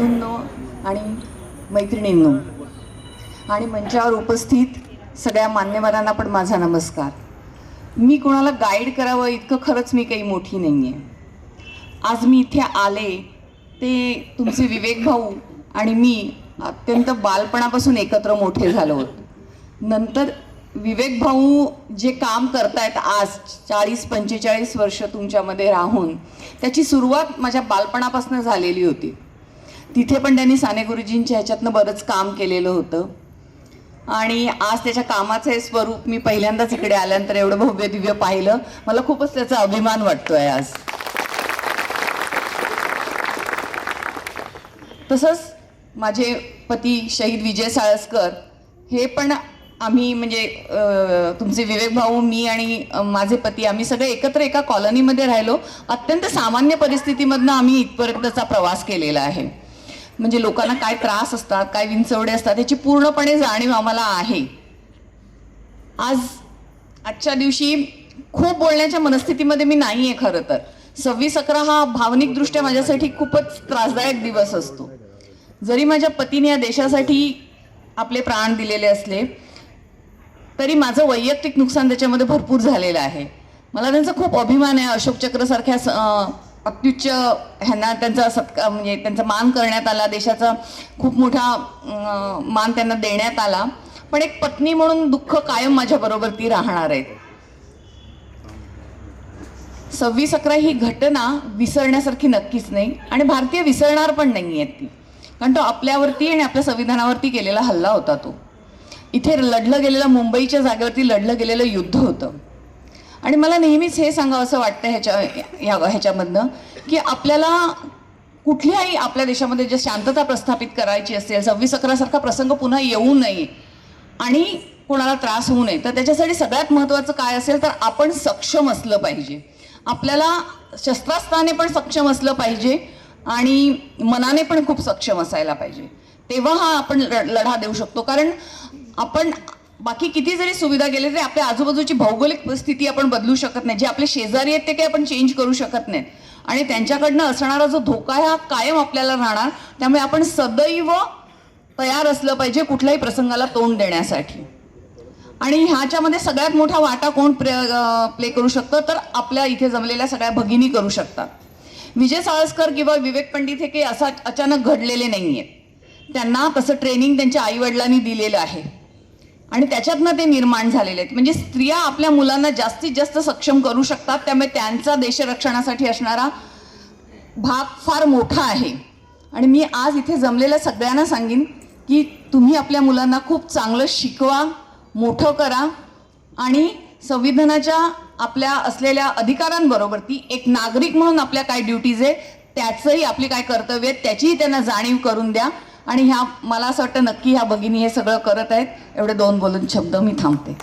बंधूंनो आणि मैत्रिणींनो. आणि मंचावर उपस्थित सगळ्या मान्यवरांना पण माझा नमस्कार. मी कोणाला गाईड करावं इतकं खरंच मी काही मोठी नाही आहे आज मी इथे आले ते तुमचे विवेक भाऊ आणि मी अत्यंत बालपणापासून एकत्र मोठे झालो होतो. नंतर विवेक भाऊ जे काम करतायत आज चाळीस पंचेचाळीस वर्ष तुमच्यामध्ये राहून त्याची सुरुवात माझ्या बालपणापासून झालेली होती. तिथे पण त्यांनी साने गुरुजींच्या ह्याच्यातनं बरंच काम केलेलं होतं. आणि आज त्याच्या कामाचं हे स्वरूप मी पहिल्यांदाच इकडे आल्यानंतर एवढं भव्य दिव्य पाहिलं. मला खूपच त्याचा अभिमान वाटतोय आज. तसंच माझे पती शहीद विजय साळसकर हे पण आम्ही म्हणजे तुमचे विवेक भाऊ मी आणि माझे पती आम्ही सगळे एकत्र एका कॉलनीमध्ये राहिलो. अत्यंत सामान्य परिस्थितीमधनं आम्ही इथपर्यंतचा प्रवास केलेला आहे. म्हणजे लोकांना काय त्रास असतात काय विंचवडे असतात याची पूर्णपणे जाणीव आम्हाला आहे. आज आजच्या दिवशी खूप बोलण्याच्या मनस्थितीमध्ये मी नाही आहे खरं तर. सव्वीस अकरा हा भावनिकदृष्ट्या माझ्यासाठी खूपच त्रासदायक दिवस असतो. जरी माझ्या पतीने या देशासाठी आपले प्राण दिलेले असले तरी माझं वैयक्तिक नुकसान त्याच्यामध्ये भरपूर झालेलं आहे. मला त्यांचा खूप अभिमान आहे अशोक चक्रसारख्या अत्युच्च ह्यांना त्यांचा सत्कार म्हणजे त्यांचा मान करण्यात आला देशाचा खूप मोठा मान त्यांना देण्यात आला. पण एक पत्नी म्हणून दुःख कायम माझ्याबरोबर ती राहणार आहे. सव्वीस अकरा ही घटना विसरण्यासारखी नक्कीच नाही आणि भारतीय विसरणार पण नाही आहेत ती. कारण तो आपल्यावरती आणि आपल्या संविधानावरती केलेला हल्ला होता तो. इथे लढलं गेलेलं मुंबईच्या जागेवरती लढलं गेलेलं युद्ध होतं. आणि मला नेहमीच हे सांगावं असं वाटतं ह्याच्या या ह्याच्यामधनं की आपल्याला कुठल्याही आपल्या देशामध्ये जे शांतता प्रस्थापित करायची असेल सव्वीस अकरासारखा प्रसंग पुन्हा येऊ नये आणि कोणाला त्रास होऊ नये तर त्याच्यासाठी सगळ्यात महत्त्वाचं काय असेल तर आपण सक्षम असलं पाहिजे. आपल्याला शस्त्रास्त्राने पण सक्षम असलं पाहिजे आणि मनाने पण खूप सक्षम असायला पाहिजे. तेव्हा हा आपण लढा देऊ शकतो. कारण आपण बाकी किती जरी सुविधा गेले तरी आपल्या आजूबाजूची भौगोलिक स्थिती आपण बदलू शकत नाही. जे आपले शेजारी आहेत ते काही आपण चेंज करू शकत नाहीत. आणि त्यांच्याकडनं असणारा जो धोका आहे हा कायम आपल्याला राहणार. त्यामुळे आपण सदैव तयार असलं पाहिजे कुठल्याही प्रसंगाला तोंड देण्यासाठी. आणि ह्याच्यामध्ये सगळ्यात मोठा वाटा कोण प्ले प्ले करू शकतं? तर आपल्या इथे जमलेल्या सगळ्या भगिनी करू शकतात. विजय साळसकर किंवा विवेक पंडित हे काही असा अचानक घडलेले नाही आहेत त्यांना तसं ट्रेनिंग त्यांच्या आईवडिलांनी दिलेलं आहे. आणि त्याच्यातनं ते निर्माण झालेले आहेत. म्हणजे स्त्रिया आपल्या मुलांना जास्तीत जास्त सक्षम करू शकतात त्यामुळे त्यांचा देशरक्षणासाठी असणारा भाग फार मोठा आहे. आणि मी आज इथे जमलेल्या सगळ्यांना सांगेन की तुम्ही आपल्या मुलांना खूप चांगलं शिकवा मोठं करा आणि संविधानाच्या आपल्या असलेल्या अधिकारांबरोबर ती एक नागरिक म्हणून आपल्या काय ड्युटीज आहे त्याचंही आपली काय कर्तव्य आहेत त्याचीही त्यांना जाणीव करून द्या. आणि ह्या मला असं वाटतं नक्की ह्या भगिनी हे सगळं करत आहेत. एवढे दोन बोलून शब्द मी थांबते.